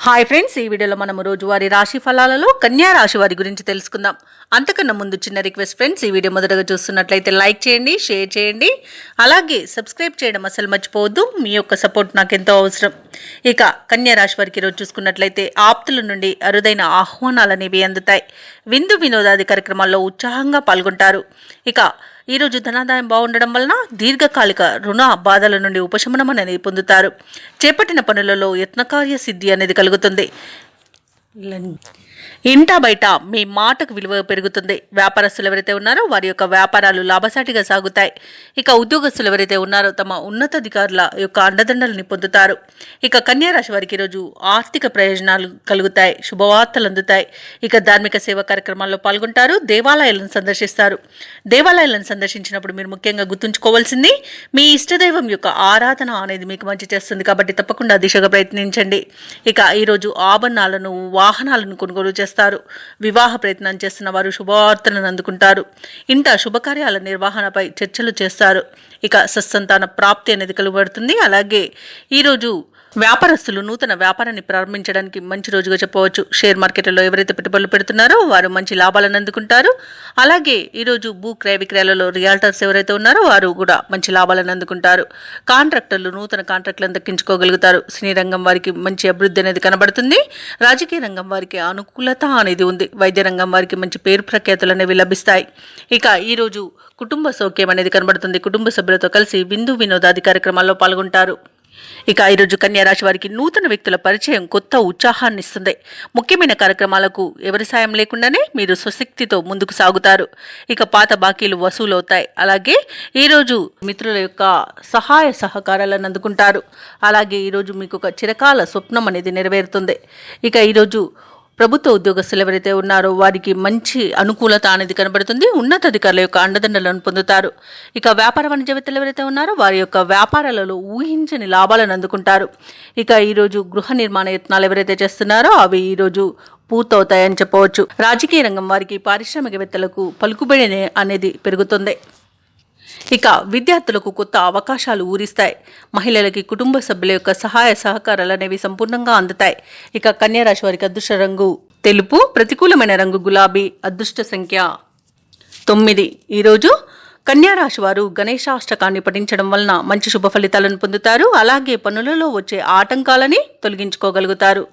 Hi friends ఈ వీడియోలో మనం రోజువారీ రాశి ఫలాలలో కన్యా రాశి వారి గురించి తెలుసుకుందాం. అంతకన్నా ముందు చిన్న రిక్వెస్ట్ ఫ్రెండ్స్ ఈ వీడియో మొదటగా చూస్తున్నట్లయితే లైక్ చేయండి షేర్ చేయండి. అలాగే సబ్స్క్రైబ్ చేయడం అసలు మర్చిపోవద్దు మీ యొక్క సపోర్ట్ నాకు ఎంతో అవసరం. ఇక కన్యా రాశి వారికి ఈరోజు చూసుకున్నట్లయితే ఆప్తుల నుండి అరుదైన ఆహ్వానాలు అనేవి అందుతాయి. విందు వినోదాది కార్యక్రమాల్లో ఉత్సాహంగా పాల్గొంటారు. ఇక ఈరోజు ధనాదాయం బాగుండడం వలన దీర్ఘకాలిక రుణ బాధల నుండి ఉపశమనం అనేది పొందుతారు. చేపట్టిన పనులలో యత్నకార్య సిద్ధి అనేది కలుగుతుంది. ఇంటా బయట మీ మాటకు విలువ పెరుగుతుంది. వ్యాపారస్తులు ఎవరైతే ఉన్నారో వారి యొక్క వ్యాపారాలు లాభసాటిగా సాగుతాయి. ఇక ఉద్యోగస్తులు ఎవరైతే ఉన్నారో తమ ఉన్నతాధికారుల యొక్క అండదండలని పొందుతారు. ఇక కన్యా రాశి వారికి ఈరోజు ఆర్థిక ప్రయోజనాలు కలుగుతాయి. శుభవార్తలు అందుతాయి. ఇక ధార్మిక సేవా కార్యక్రమాల్లో పాల్గొంటారు. దేవాలయాలను సందర్శిస్తారు. దేవాలయాలను సందర్శించినప్పుడు మీరు ముఖ్యంగా గుర్తుంచుకోవాల్సింది మీ ఇష్టదైవం యొక్క ఆరాధన అనేది మీకు మంచి చేస్తుంది కాబట్టి తప్పకుండా దిశగా ప్రయత్నించండి. ఇక ఈరోజు ఆభరణాలను వాహనాలను కొనుగోలు చేస్తారు. వివాహ ప్రయత్నం చేస్తున్న వారు శుభవార్తలను అందుకుంటారు. ఇంట శుభకార్యాల నిర్వహణపై చర్చలు చేస్తారు. ఇక సత్సంతాన ప్రాప్తి అనేది కలుగుబడుతుంది అలాగే ఈరోజు వ్యాపారస్తులు నూతన వ్యాపారాన్ని ప్రారంభించడానికి మంచి రోజుగా చెప్పవచ్చు. షేర్ మార్కెట్లలో ఎవరైతే పెట్టుబడులు పెడుతున్నారో వారు మంచి లాభాలను అందుకుంటారు. అలాగే ఈరోజు భూ క్రయ విక్రయాలలో రియాల్టర్స్ ఎవరైతే ఉన్నారో వారు కూడా మంచి లాభాలను అందుకుంటారు. కాంట్రాక్టర్లు నూతన కాంట్రాక్టులను దక్కించుకోగలుగుతారు. సినీ రంగం వారికి మంచి అభివృద్ధి అనేది కనబడుతుంది. రాజకీయ రంగం వారికి అనుకూలత అనేది ఉంది. వైద్య రంగం వారికి మంచి పేరు ప్రఖ్యాతులు అనేవి లభిస్తాయి. ఇక ఈరోజు కుటుంబ సౌఖ్యం అనేది కనబడుతుంది. కుటుంబ సభ్యులతో కలిసి విందు వినోదాది కార్యక్రమాల్లో పాల్గొంటారు. ఇక ఈరోజు కన్యారాశి వారికి నూతన వ్యక్తుల పరిచయం కొత్త ఉత్సాహాన్ని ఇస్తుంది ముఖ్యమైన కార్యక్రమాలకు ఎవరి సాయం లేకుండానే మీరు స్వశక్తితో ముందుకు సాగుతారు. ఇక పాత బాకీలు వసూలవుతాయి. అలాగే ఈరోజు మిత్రుల యొక్క సహాయ సహకారాలను అందుకుంటారు. అలాగే ఈరోజు మీకు ఒక చిరకాల స్వప్నం అనేది నెరవేరుతుంది. ఇక ఈరోజు ప్రభుత్వ ఉద్యోగస్తులు ఎవరైతే ఉన్నారో వారికి మంచి అనుకూలత అనేది కనబడుతుంది. ఉన్నతాధికారుల యొక్క అండదండలను పొందుతారు. ఇక వ్యాపార వాణిజ్యవేత్తలు ఎవరైతే ఉన్నారో వారి యొక్క వ్యాపారాలలో ఊహించని లాభాలను అందుకుంటారు. ఇక ఈరోజు గృహ నిర్మాణ యత్నాలు ఎవరైతే చేస్తున్నారో అవి ఈరోజు పూర్తవుతాయని చెప్పవచ్చు. రాజకీయ రంగం వారికి పారిశ్రామికవేత్తలకు పలుకుబడి అనేది పెరుగుతుంది. ఇక విద్యార్థులకు కొత్త అవకాశాలు ఊరిస్తాయి. మహిళలకి కుటుంబ సభ్యుల యొక్క సహాయ సహకారాలు అనేవి సంపూర్ణంగా అందుతాయి. ఇక కన్యారాశి వారికి అదృష్ట రంగు తెలుపు ప్రతికూలమైన రంగు గులాబీ అదృష్ట సంఖ్య తొమ్మిది. ఈరోజు కన్యారాశి వారు గణేశాష్టకాన్ని పఠించడం వలన మంచి శుభ ఫలితాలను పొందుతారు. అలాగే పనులలో వచ్చే ఆటంకాలని తొలగించుకోగలుగుతారు.